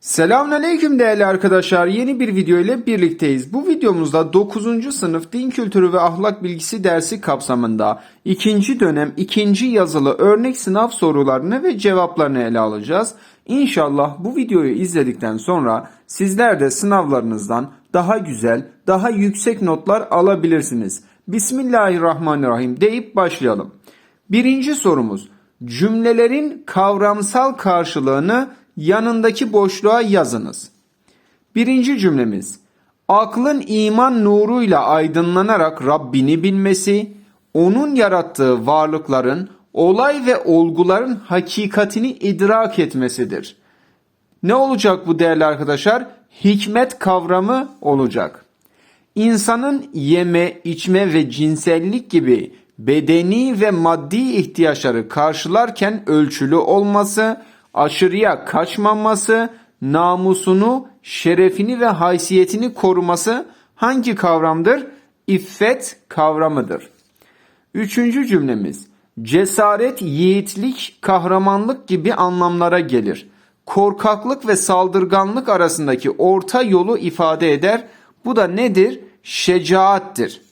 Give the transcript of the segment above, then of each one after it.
Selamünaleyküm değerli arkadaşlar. Yeni bir video ile birlikteyiz. Bu videomuzda 9. sınıf din kültürü ve ahlak bilgisi dersi kapsamında 2. dönem 2. yazılı örnek sınav sorularını ve cevaplarını ele alacağız. İnşallah bu videoyu izledikten sonra sizler de sınavlarınızdan daha güzel, daha yüksek notlar alabilirsiniz. Bismillahirrahmanirrahim deyip başlayalım. Birinci sorumuz. Cümlelerin kavramsal karşılığını yanındaki boşluğa yazınız. Birinci cümlemiz. Aklın iman nuruyla aydınlanarak Rabbini bilmesi, onun yarattığı varlıkların, olay ve olguların hakikatini idrak etmesidir. Ne olacak bu değerli arkadaşlar? Hikmet kavramı olacak. İnsanın yeme, içme ve cinsellik gibi bedeni ve maddi ihtiyaçları karşılarken ölçülü olması, aşırıya kaçmaması, namusunu, şerefini ve haysiyetini koruması hangi kavramdır? İffet kavramıdır. Üçüncü cümlemiz. Cesaret, yiğitlik, kahramanlık gibi anlamlara gelir. Korkaklık ve saldırganlık arasındaki orta yolu ifade eder. Bu da nedir? Şecaattir.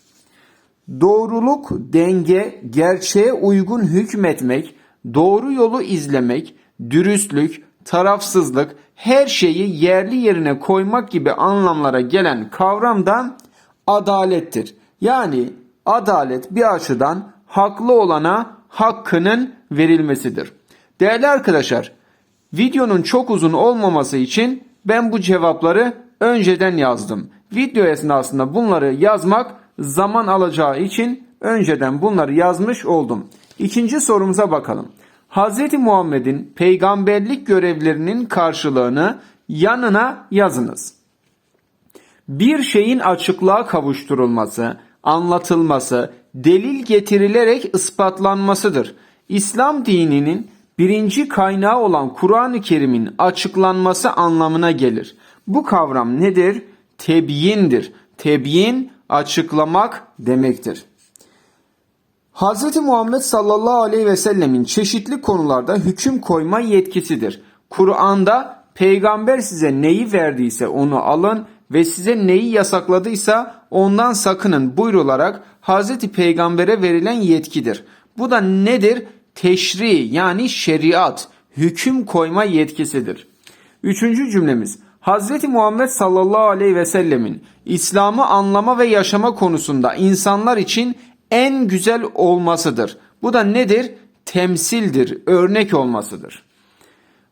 Doğruluk, denge, gerçeğe uygun hükmetmek, doğru yolu izlemek, dürüstlük, tarafsızlık, her şeyi yerli yerine koymak gibi anlamlara gelen kavram da adalettir. Yani adalet bir açıdan haklı olana hakkının verilmesidir. Değerli arkadaşlar, videonun çok uzun olmaması için ben bu cevapları önceden yazdım. Video esnasında bunları yazmak zaman alacağı için önceden bunları yazmış oldum. İkinci sorumuza bakalım. Hz. Muhammed'in peygamberlik görevlerinin karşılığını yanına yazınız. Bir şeyin açıklığa kavuşturulması, anlatılması, delil getirilerek ispatlanmasıdır. İslam dininin birinci kaynağı olan Kur'an-ı Kerim'in açıklanması anlamına gelir. Bu kavram nedir? Tebyindir. Tebyin açıklamak demektir. Hz. Muhammed sallallahu aleyhi ve sellemin çeşitli konularda hüküm koyma yetkisidir. Kur'an'da peygamber size neyi verdiyse onu alın ve size neyi yasakladıysa ondan sakının buyrularak Hz. Peygamber'e verilen yetkidir. Bu da nedir? Teşri yani şeriat, hüküm koyma yetkisidir. Üçüncü cümlemiz. Hz. Muhammed sallallahu aleyhi ve sellemin İslam'ı anlama ve yaşama konusunda insanlar için en güzel olmasıdır. Bu da nedir? Temsildir, örnek olmasıdır.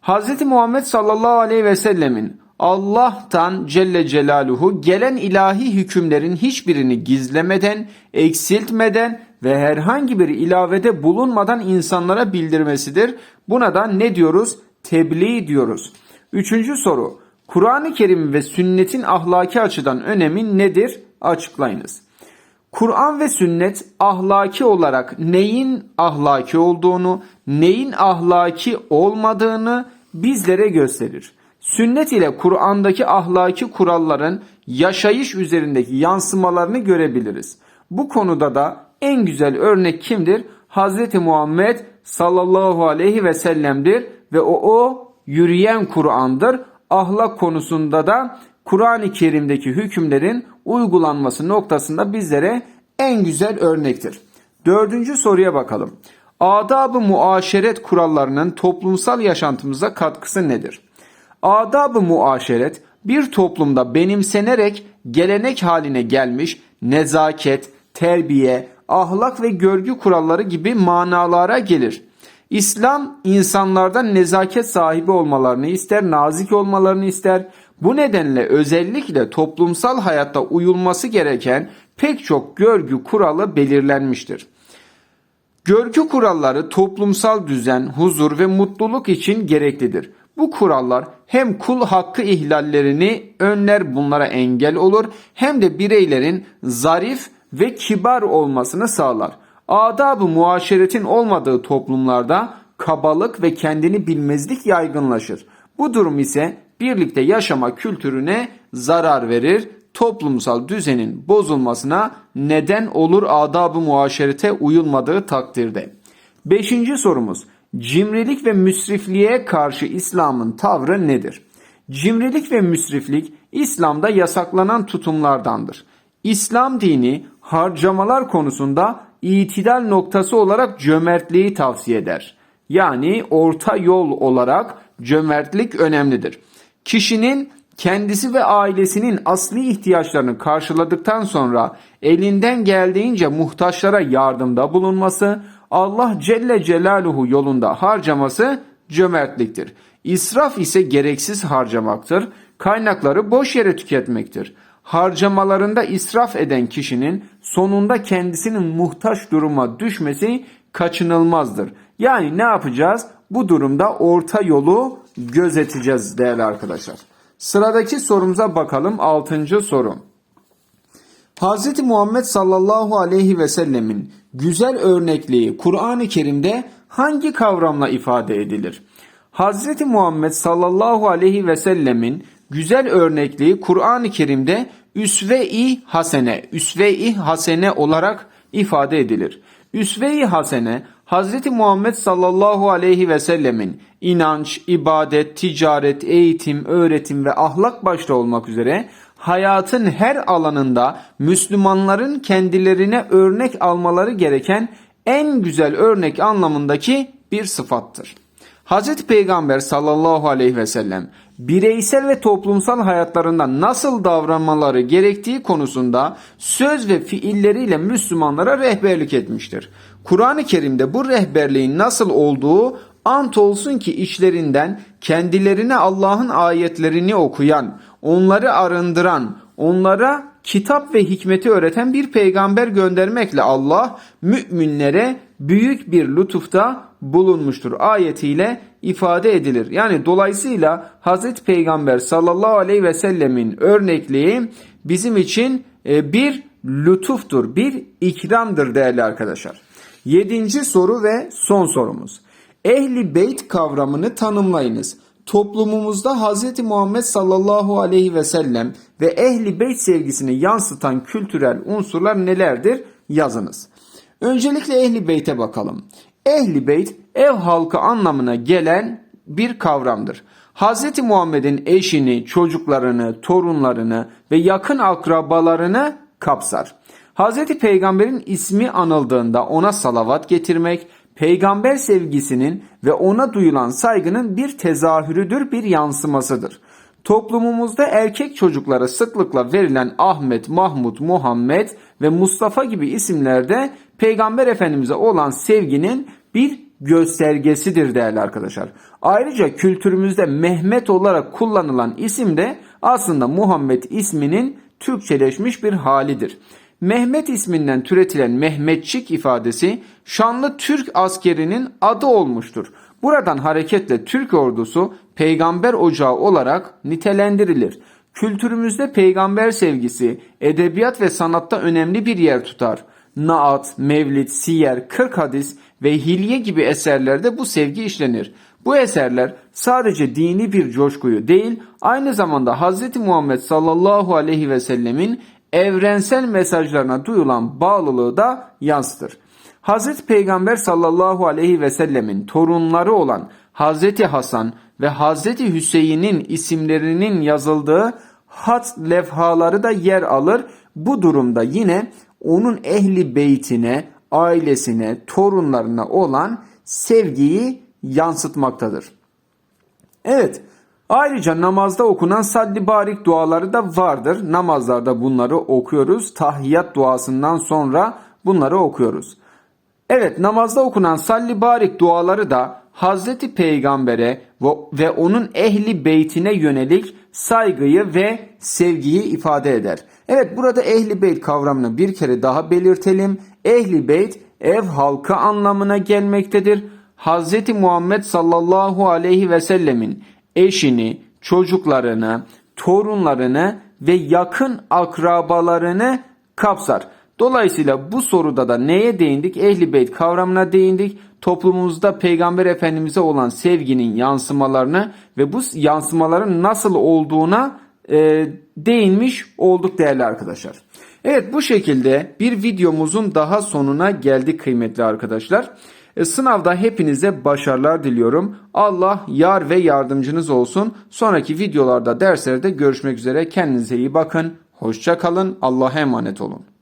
Hz. Muhammed sallallahu aleyhi ve sellemin Allah'tan Celle Celaluhu gelen ilahi hükümlerin hiçbirini gizlemeden, eksiltmeden ve herhangi bir ilavede bulunmadan insanlara bildirmesidir. Buna da ne diyoruz? Tebliğ diyoruz. Üçüncü soru. Kur'an-ı Kerim ve sünnetin ahlaki açıdan önemi nedir? Açıklayınız. Kur'an ve sünnet ahlaki olarak neyin ahlaki olduğunu, neyin ahlaki olmadığını bizlere gösterir. Sünnet ile Kur'an'daki ahlaki kuralların yaşayış üzerindeki yansımalarını görebiliriz. Bu konuda da en güzel örnek kimdir? Hz. Muhammed sallallahu aleyhi ve sellem'dir ve o o yürüyen Kur'an'dır. Ahlak konusunda da Kur'an-ı Kerim'deki hükümlerin uygulanması noktasında bizlere en güzel örnektir. Dördüncü soruya bakalım. Adab-ı muaşeret kurallarının toplumsal yaşantımıza katkısı nedir? Adab-ı muaşeret bir toplumda benimsenerek gelenek haline gelmiş nezaket, terbiye, ahlak ve görgü kuralları gibi manalara gelir. İslam insanlardan nezaket sahibi olmalarını ister, nazik olmalarını ister. Bu nedenle özellikle toplumsal hayatta uyulması gereken pek çok görgü kuralı belirlenmiştir. Görgü kuralları toplumsal düzen, huzur ve mutluluk için gereklidir. Bu kurallar hem kul hakkı ihlallerini önler bunlara engel olur hem de bireylerin zarif ve kibar olmasını sağlar. Adab-ı muaşeretin olmadığı toplumlarda kabalık ve kendini bilmezlik yaygınlaşır. Bu durum ise birlikte yaşama kültürüne zarar verir, toplumsal düzenin bozulmasına neden olur adab-ı muaşerete uyulmadığı takdirde. Beşinci sorumuz. Cimrilik ve müsrifliğe karşı İslam'ın tavrı nedir? Cimrilik ve müsriflik İslam'da yasaklanan tutumlardandır. İslam dini harcamalar konusunda itidal noktası olarak cömertliği tavsiye eder. Yani orta yol olarak cömertlik önemlidir. Kişinin kendisi ve ailesinin asli ihtiyaçlarını karşıladıktan sonra elinden geldiğince muhtaçlara yardımda bulunması, Allah Celle Celaluhu yolunda harcaması cömertliktir. İsraf ise gereksiz harcamaktır. Kaynakları boş yere tüketmektir. Harcamalarında israf eden kişinin sonunda kendisinin muhtaç duruma düşmesi kaçınılmazdır. Yani ne yapacağız? Bu durumda orta yolu gözeteceğiz değerli arkadaşlar. Sıradaki sorumuza bakalım. Altıncı soru. Hz. Muhammed sallallahu aleyhi ve sellemin güzel örnekliği Kur'an-ı Kerim'de hangi kavramla ifade edilir? Hz. Muhammed sallallahu aleyhi ve sellemin güzel örnekliği Kur'an-ı Kerim'de üsve-i hasene, üsve-i hasene olarak ifade edilir. Üsve-i hasene Hz. Muhammed sallallahu aleyhi ve sellemin inanç, ibadet, ticaret, eğitim, öğretim ve ahlak başta olmak üzere hayatın her alanında Müslümanların kendilerine örnek almaları gereken en güzel örnek anlamındaki bir sıfattır. Hz. Peygamber sallallahu aleyhi ve sellem bireysel ve toplumsal hayatlarında nasıl davranmaları gerektiği konusunda söz ve fiilleriyle Müslümanlara rehberlik etmiştir. Kur'an-ı Kerim'de bu rehberliğin nasıl olduğu ant olsun ki içlerinden kendilerine Allah'ın ayetlerini okuyan, onları arındıran, onlara kitap ve hikmeti öğreten bir peygamber göndermekle Allah müminlere büyük bir lütufta bulunmuştur ayetiyle ifade edilir. Yani dolayısıyla Hazreti Peygamber sallallahu aleyhi ve sellemin örnekliği bizim için e, bir lütuftur, bir ikramdır değerli arkadaşlar. Yedinci soru ve son sorumuz. Ehli beyt kavramını tanımlayınız. Toplumumuzda Hz. Muhammed sallallahu aleyhi ve sellem ve ehli beyt sevgisini yansıtan kültürel unsurlar nelerdir? Yazınız. Öncelikle ehli beyte bakalım. Ehli beyt ev halkı anlamına gelen bir kavramdır. Hz. Muhammed'in eşini, çocuklarını, torunlarını ve yakın akrabalarını kapsar. Hz. Peygamber'in ismi anıldığında ona salavat getirmek, peygamber sevgisinin ve ona duyulan saygının bir tezahürüdür, bir yansımasıdır. Toplumumuzda erkek çocuklara sıklıkla verilen Ahmet, Mahmut, Muhammed ve Mustafa gibi isimlerde Peygamber Efendimiz'e olan sevginin bir göstergesidir değerli arkadaşlar. Ayrıca kültürümüzde Mehmet olarak kullanılan isim de aslında Muhammed isminin Türkçeleşmiş bir halidir. Mehmet isminden türetilen Mehmetçik ifadesi şanlı Türk askerinin adı olmuştur. Buradan hareketle Türk ordusu peygamber ocağı olarak nitelendirilir. Kültürümüzde peygamber sevgisi edebiyat ve sanatta önemli bir yer tutar. Naat, Mevlid, Siyer, Kırk Hadis ve Hilye gibi eserlerde bu sevgi işlenir. Bu eserler sadece dini bir coşkuyu değil, aynı zamanda Hz. Muhammed sallallahu aleyhi ve sellemin evrensel mesajlarına duyulan bağlılığı da yansıtır. Hz. Peygamber sallallahu aleyhi ve sellemin torunları olan Hz. Hasan ve Hz. Hüseyin'in isimlerinin yazıldığı hat levhaları da yer alır. Bu durumda yine onun ehli beytine, ailesine, torunlarına olan sevgiyi yansıtmaktadır. Evet, ayrıca namazda okunan salli barik duaları da vardır. Namazlarda bunları okuyoruz. Tahiyyat duasından sonra bunları okuyoruz. Evet namazda okunan salli barik duaları da Hazreti Peygamber'e ve onun ehli beytine yönelik saygıyı ve sevgiyi ifade eder. Evet burada ehli beyt kavramını bir kere daha belirtelim. Ehli beyt ev halkı anlamına gelmektedir. Hazreti Muhammed sallallahu aleyhi ve sellemin eşini, çocuklarını, torunlarını ve yakın akrabalarını kapsar. Dolayısıyla bu soruda da neye değindik? Ehli beyt kavramına değindik. Toplumumuzda Peygamber Efendimiz'e olan sevginin yansımalarını ve bu yansımaların nasıl olduğuna e, değinmiş olduk değerli arkadaşlar. Evet bu şekilde bir videomuzun daha sonuna geldik kıymetli arkadaşlar. E, sınavda hepinize başarılar diliyorum. Allah yar ve yardımcınız olsun. Sonraki videolarda derslerde görüşmek üzere. Kendinize iyi bakın. Hoşça kalın. Allah'a emanet olun.